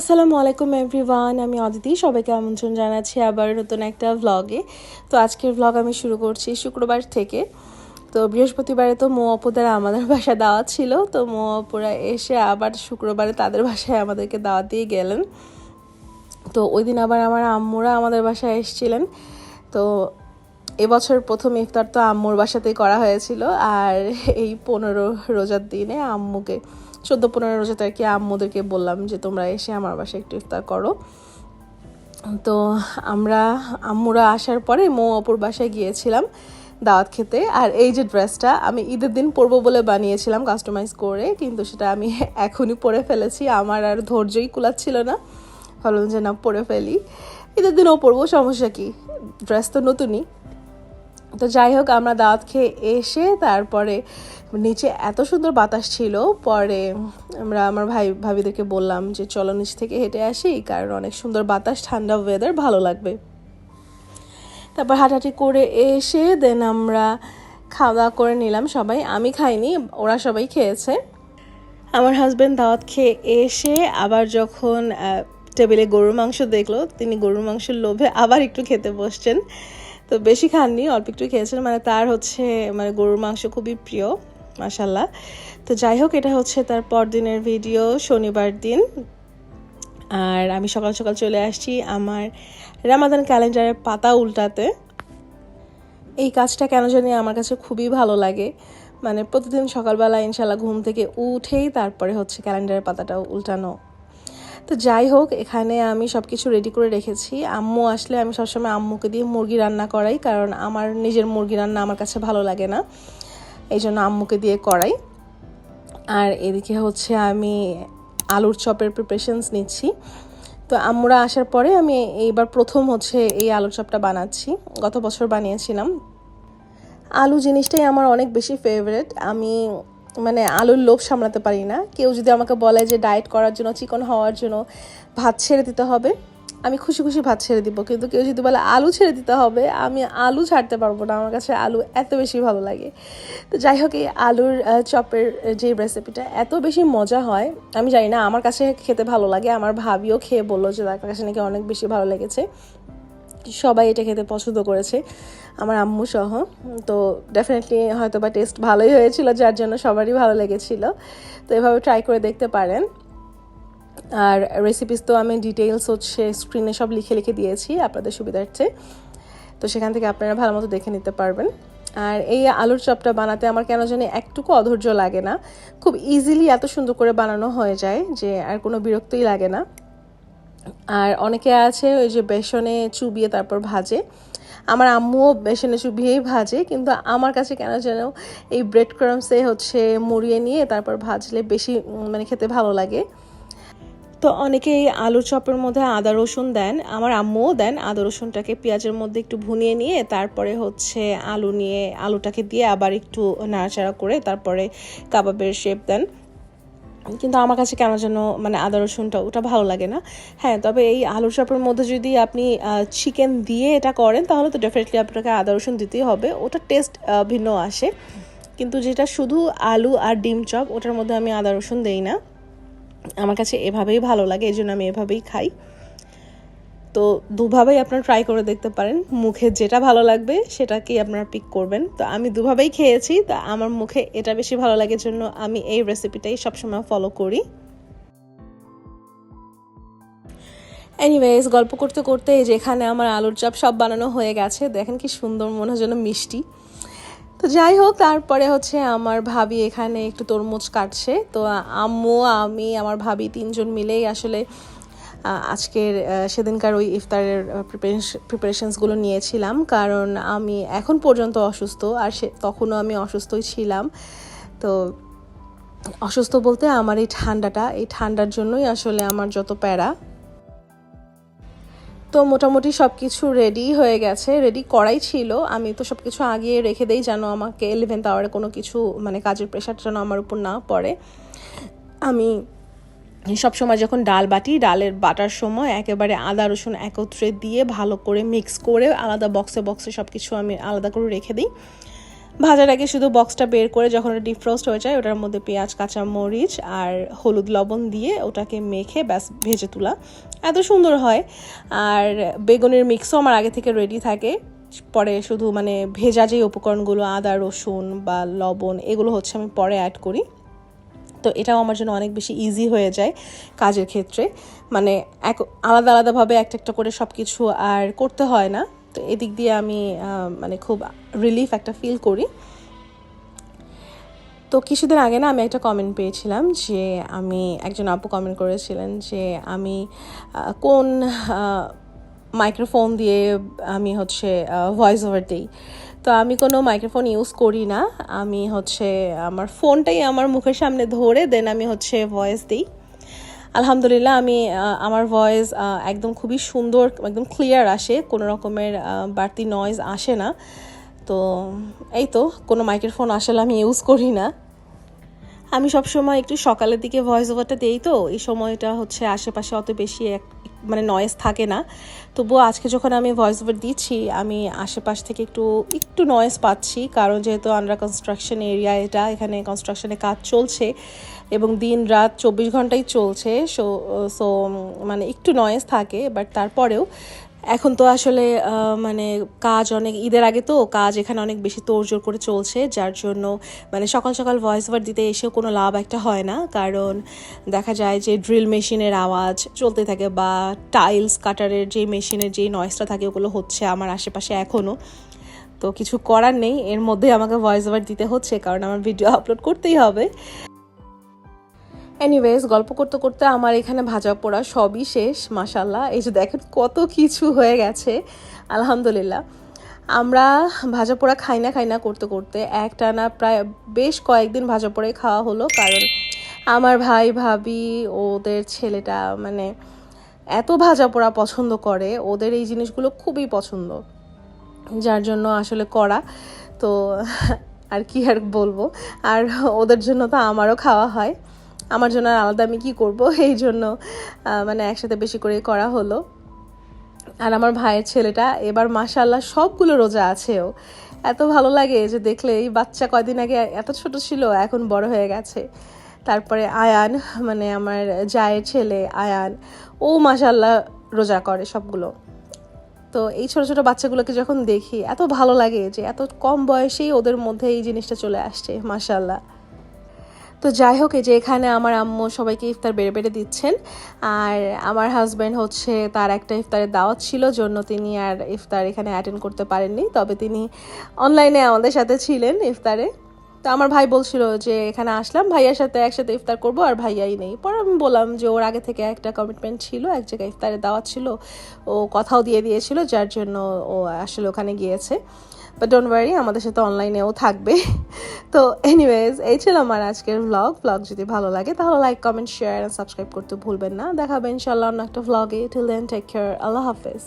আসসালামু আলাইকুম এভরিওয়ান আমি অদিতি, সবাইকে আমন্ত্রণ জানাচ্ছি আবার নতুন একটা ভ্লগে তো আজকের ভ্লগ আমি শুরু করছি শুক্রবার থেকে। তো বৃহস্পতিবারে তো মো অপুদের আমাদের বাসায় দাওয়াত ছিল। তো মো অপুরা এসে আবার শুক্রবারে তাদের বাসায় আমাদেরকে দাওয়াত দিয়ে গেলেন। তো ওই দিন আবার আমার আম্মুরা আমাদের বাসায় এসেছিলেন। তো এবছর প্রথম ইফতার তো আম্মুর বাসাতেই করা হয়েছিল। আর এই পনেরো রোজার দিনে আম্মুকে চোদ্দ পনেরো রোজাতে আর কি আম্মুদেরকে বললাম যে, তোমরা এসে আমার বাসায় একটু ইফতার করো। তো আমরা, আম্মুরা আসার পরে মৌ অপুর বাসায় গিয়েছিলাম দাওয়াত খেতে। আর এই যে ড্রেসটা, আমি ঈদের দিন পরবো বলে বানিয়েছিলাম কাস্টমাইজ করে, কিন্তু সেটা আমি এখনই পরে ফেলেছি। আমার আর ধৈর্যই কুলাচ্ছিল না। ভাবলাম যে, না, পরে ফেলি। ঈদের দিনও পরবো, সমস্যা কি? ড্রেস তো নতুনই। তো যাই হোক, আমরা দাওয়াত খেয়ে এসে তারপরে নিচে এত সুন্দর বাতাস ছিল, পরে আমরা আমার ভাই, ভাবিদেরকে বললাম যে চলো নিচ থেকে হেঁটে আসি, কারণ অনেক সুন্দর বাতাস, ঠান্ডা ওয়েদার ভালো লাগবে। তারপর হাঁটাহাঁটি করে এসে দেন আমরা খাওয়া দাওয়া করে নিলাম সবাই। আমি খাইনি, ওরা সবাই খেয়েছে। আমার হাজব্যান্ড দাওয়াত খেয়ে এসে আবার যখন টেবিলে গরুর মাংস দেখল, তিনি গরুর মাংসের লোভে আবার একটু খেতে বসছেন। তো বেশি খাননি, অল্প একটু খেয়েছেন মানে তার হচ্ছে মানে গরুর মাংস খুবই প্রিয়। মাসাল্লাহ তো যাই হোক, এটা হচ্ছে তার পরদিনের ভিডিও, শনিবার দিন। আর আমি সকাল সকাল চলে আসছি আমার রামাদান ক্যালেন্ডারের পাতা উল্টাতে। এই কাজটা কেন জানি আমার কাছে খুবই ভালো লাগে। মানে প্রতিদিন সকালবেলা ইনশাল্লাহ ঘুম থেকে উঠেই তারপরে হচ্ছে ক্যালেন্ডারের পাতাটা উল্টানো। তো যাই হোক, এখানে আমি সব কিছু রেডি করে রেখেছি। আম্মু আসলে আমি সবসময় আম্মুকে দিয়ে মুরগি রান্না করাই, কারণ আমার নিজের মুরগি রান্না আমার কাছে ভালো লাগে না। এই জন্য আম্মুকে দিয়ে করাই। আর এদিকে হচ্ছে আমি আলুর চপের প্রিপারেশনস নিচ্ছি। তো আম্মুরা আসার পরে আমি এইবার প্রথম হচ্ছে এই আলুর চপটা বানাচ্ছি। গত বছর বানিয়েছিলাম। আলু জিনিসটাই আমার অনেক বেশি ফেভারেট আমি মানে আলুর লোভ সামলাতে পারি না। কেউ যদি আমাকে বলে যে ডায়েট করার জন্য চিকন হওয়ার জন্য ভাত ছেড়ে দিতে হবে আমি খুশি খুশি ভাত ছেড়ে দিব, কিন্তু কেউ যদি বলে আলু ছেড়ে দিতে হবে, আমি আলু ছাড়তে পারব না। আমার কাছে আলু এত বেশি ভালো লাগে। তো যাই হোক, এই আলুর চপের যে রেসিপিটা এত বেশি মজা হয়, আমি জানি না, আমার কাছে খেতে ভালো লাগে। আমার ভাবিও খেয়ে বলল যে, তার কাছে নাকি অনেক বেশি ভালো লেগেছে। সবাই এটা খেতে পছন্দ করেছে, আমার আম্মু সহ। তো ডেফিনেটলি হয়তো বা টেস্ট ভালোই হয়েছিল, যার জন্য সবারই ভালো লেগেছিল। তো এভাবে ট্রাই করে দেখতে পারেন। আর রেসিপিস তো আমি ডিটেলস হচ্ছে স্ক্রিনে সব লিখে লিখে দিয়েছি আপনাদের সুবিধার্থে। তো সেখান থেকে আপনারা ভালো মতো দেখে নিতে পারবেন। আর এই আলুর চপটা বানাতে আমার কেন জানি একটুকু অধৈর্য লাগে না। খুব ইজিলি এত সুন্দর করে বানানো হয়ে যায় যে আর কোনো বিরক্তই লাগে না। আর অনেকে আছে ওই যে বেসনে চুবিয়ে তারপর ভাজে। আমার আম্মুও বেসনে চুবিয়েই ভাজে, কিন্তু আমার কাছে কেন যেন এই ব্রেড ক্রামসে হচ্ছে মুড়িয়ে নিয়ে তারপর ভাজলে বেশি মানে খেতে ভালো লাগে। তো অনেকে এই আলু চপের মধ্যে আদা রসুন দেন। আমার আম্মুও দেন আদা রসুনটাকে পেঁয়াজের মধ্যে একটু ভুনিয়ে নিয়ে তারপরে হচ্ছে আলু নিয়ে, আলুটাকে দিয়ে আবার একটু নাড়াচাড়া করে তারপরে কাবাবের শেপ দেন। কিন্তু আমার কাছে কেন যেন মানে আদা রসুনটা ওটা ভালো লাগে না। হ্যাঁ তবে এই আলুর চপের মধ্যে যদি আপনি চিকেন দিয়ে এটা করেন, তাহলে তো ডেফিনেটলি আপনাকে আদা রসুন দিতেই হবে। ওটা টেস্ট ভিন্ন আসে। কিন্তু যেটা শুধু আলু আর ডিম চপ, ওটার মধ্যে আমি আদা রসুন দেই না। আমার কাছে এভাবেই ভালো লাগে, এই জন্য আমি এভাবেই খাই। তো দুভাবেই আপনারা ট্রাই করে দেখতে পারেন, মুখে যেটা ভালো লাগবে সেটাকেই আপনারা পিক করবেন। তো আমি দুভাবেই খেয়েছি, তা আমার মুখে এটা বেশি ভালো লাগে জন্য আমি এই রেসিপিটাই সবসময় ফলো করি। এনিওয়েজ গল্প করতে করতে যেখানে আমার আলুর চাপ সব বানানো হয়ে গেছে, দেখেন কি সুন্দর মনে হয় যেন মিষ্টি। তো যাই হোক, তারপরে হচ্ছে আমার ভাবি এখানে একটু তরমুজ কাটছে। তো আম্মু, আমি, আমার ভাবি তিনজন মিলেই আসলে আজকের সেদিনকার ওই ইফতারের প্রিপারেশনসগুলো নিয়েছিলাম। কারণ আমি এখন পর্যন্ত অসুস্থ, আর সে, তখনও আমি অসুস্থই ছিলাম। তো অসুস্থ বলতে আমার এই ঠান্ডাটা, এই ঠান্ডার জন্যই আসলে আমার যত প্যারা তো মোটামুটি সব কিছু রেডি হয়ে গেছে রেডি করাই ছিল। আমি তো সব কিছু আগিয়ে রেখে দেই যেন আমাকে ইলেভেন্থ আওয়ারে কোনো কিছু মানে কাজের প্রেশার যেন আমার উপর না পড়ে। আমি সব সময় যখন ডাল বাটি, ডালের বাটার সময় একেবারে আদা, রসুন একত্রে দিয়ে ভালো করে মিক্স করে আলাদা বক্সে বক্সে সব কিছু আমি আলাদা করে রেখে দিই। ভাজার আগে শুধু বক্সটা বের করে যখন ওটা ডিফ্রোস্ট হয়ে যায়, ওটার মধ্যে পেঁয়াজ, কাঁচা মরিচ আর হলুদ লবণ দিয়ে ওটাকে মেখে ব্যাস ভেজে তোলা। এত সুন্দর হয়। আর বেগুনের মিক্সও আমার আগে থেকে রেডি থাকে। পরে শুধু মানে ভেজা যে উপকরণগুলো, আদা, রসুন বা লবণ, এগুলো হচ্ছে আমি পরে অ্যাড করি। তো এটাও আমার জন্য অনেক বেশি ইজি হয়ে যায় কাজের ক্ষেত্রে। মানে এক আলাদা আলাদাভাবে একটা একটা করে সব কিছু আর করতে হয় না। তো এদিক দিয়ে আমি মানে খুব রিলিফ একটা ফিল করি। তো কিছুদিন আগে না আমি একটা কমেন্ট পেয়েছিলাম যে আমি, একজন আপু কমেন্ট করেছিলেন যে আমি কোন মাইক্রোফোন দিয়ে আমি হচ্ছে ভয়েস ওভার দিই। তো আমি কোনো মাইক্রোফোন ইউজ করি না। আমি হচ্ছে, আমার ফোনটাই আমার মুখের সামনে ধরে দেন আমি হচ্ছে ভয়েস দিই। আলহামদুলিল্লাহ, আমি আমার ভয়েস একদম খুবই সুন্দর, একদম ক্লিয়ার আসে, কোনো রকমের বাড়তি নয়েজ আসে না। তো, এই তো, কোনো মাইক্রোফোন আসলে আমি ইউজ করি না। আমি সবসময় একটু সকালের দিকে ভয়েস ওভারটা দিই তো, এই সময়টা হচ্ছে আশেপাশে অত বেশি এক মানে নয়েজ থাকে না। তবুও আজকে যখন আমি ভয়েস ওভার দিচ্ছি, আমি আশেপাশ থেকে একটু একটু নয়েজ পাচ্ছি, কারণ যেহেতু আন্ডার কনস্ট্রাকশন এরিয়া এটা, এখানে কনস্ট্রাকশনে কাজ চলছে। এবং দিন রাত চব্বিশ ঘন্টাই চলছে, সো সো মানে একটু নয়েজ থাকে বাট তারপরেও এখন তো আসলে মানে কাজ অনেক, ঈদের আগে তো কাজ এখানে অনেক বেশি তোড়জোড় করে চলছে, যার জন্য মানে সকাল সকাল ভয়েস ওভার দিতে এসেও কোনো লাভ একটা হয় না, কারণ দেখা যায় যে ড্রিল মেশিনের আওয়াজ চলতে থাকে বা টাইলস কাটারের যে মেশিনের যেই নয়েসটা থাকে ওগুলো হচ্ছে আমার আশেপাশে এখনও তো কিছু করার নেই, এর মধ্যে আমাকে ভয়েস ওভার দিতে হচ্ছে, কারণ আমার ভিডিও আপলোড করতেই হবে। এনিওয়েজ গল্প করতে করতে আমার এখানে ভাজা পোড়া সবই শেষ মাসাল্লাহ এই যে দেখেন কত কিছু হয়ে গেছে, আলহামদুলিল্লাহ। আমরা ভাজা পোড়া খাই না খাই না করতে করতে একটানা প্রায় বেশ কয়েকদিন ভাজা পোড়াই খাওয়া হলো, কারণ আমার ভাই, ভাবি, ওদের ছেলেটা মানে এত ভাজা পোড়া পছন্দ করে, ওদের এই জিনিসগুলো খুবই পছন্দ, যার জন্য আসলে করা তো আর কি আর বলব? আর ওদের জন্য তো আমারও খাওয়া হয়। আমার জন্য আলাদা আমি কী করব? এই জন্য মানে একসাথে বেশি করে করা হলো। আর আমার ভাইয়ের ছেলেটা, এবার মাসাল্লাহ সবগুলো রোজা আছেও এত ভালো লাগে যে দেখলে এই বাচ্চা কয়দিন আগে এত ছোট ছিল, এখন বড় হয়ে গেছে। তারপরে আয়ান মানে আমার জায়ের ছেলে আয়ান, ও মাসাল্লাহ রোজা করে সবগুলো। তো এই ছোট ছোট বাচ্চাগুলোকে যখন দেখি, এত ভালো লাগে যে এত কম বয়সেই ওদের মধ্যে এই জিনিসটা চলে আসছে মাসাল্লাহ তো যাই হোক, এই যে এখানে আমার আম্মু সবাইকে ইফতার বেড়ে বেড়ে দিচ্ছেন। আর আমার হাজব্যান্ড হচ্ছে তার একটা ইফতারের দাওয়াত ছিল, জন্য তিনি আর ইফতার এখানে অ্যাটেন্ড করতে পারেননি। তবে তিনি অনলাইনে আমাদের সাথে ছিলেন ইফতারে। তো আমার ভাই বলছিল যে, এখানে আসলাম, ভাইয়ার সাথে একসাথে ইফতার করব, আর ভাইয়াই নেই। পরে আমি বললাম যে, ওর আগে থেকে একটা কমিটমেন্ট ছিল, এক জায়গায় ইফতারের দাওয়াত ছিল। ও কথাও দিয়ে দিয়েছিল, যার জন্য ও আসলে ওখানে গিয়েছে। বাট ডোন্ট ওয়ারি আমাদের সাথে অনলাইনেও থাকবে। তো এনিওয়েজ এই ছিল আমার আজকের ভ্লগ ভ্লগ যদি ভালো লাগে, তাহলে লাইক কমেন্ট শেয়ার সাবস্ক্রাইব করতে ভুলবেন না। দেখাবেন ইনশাল্লাহ অন্য একটা ভ্লগে টিল দেন টেক কেয়ার আল্লাহ হাফেজ।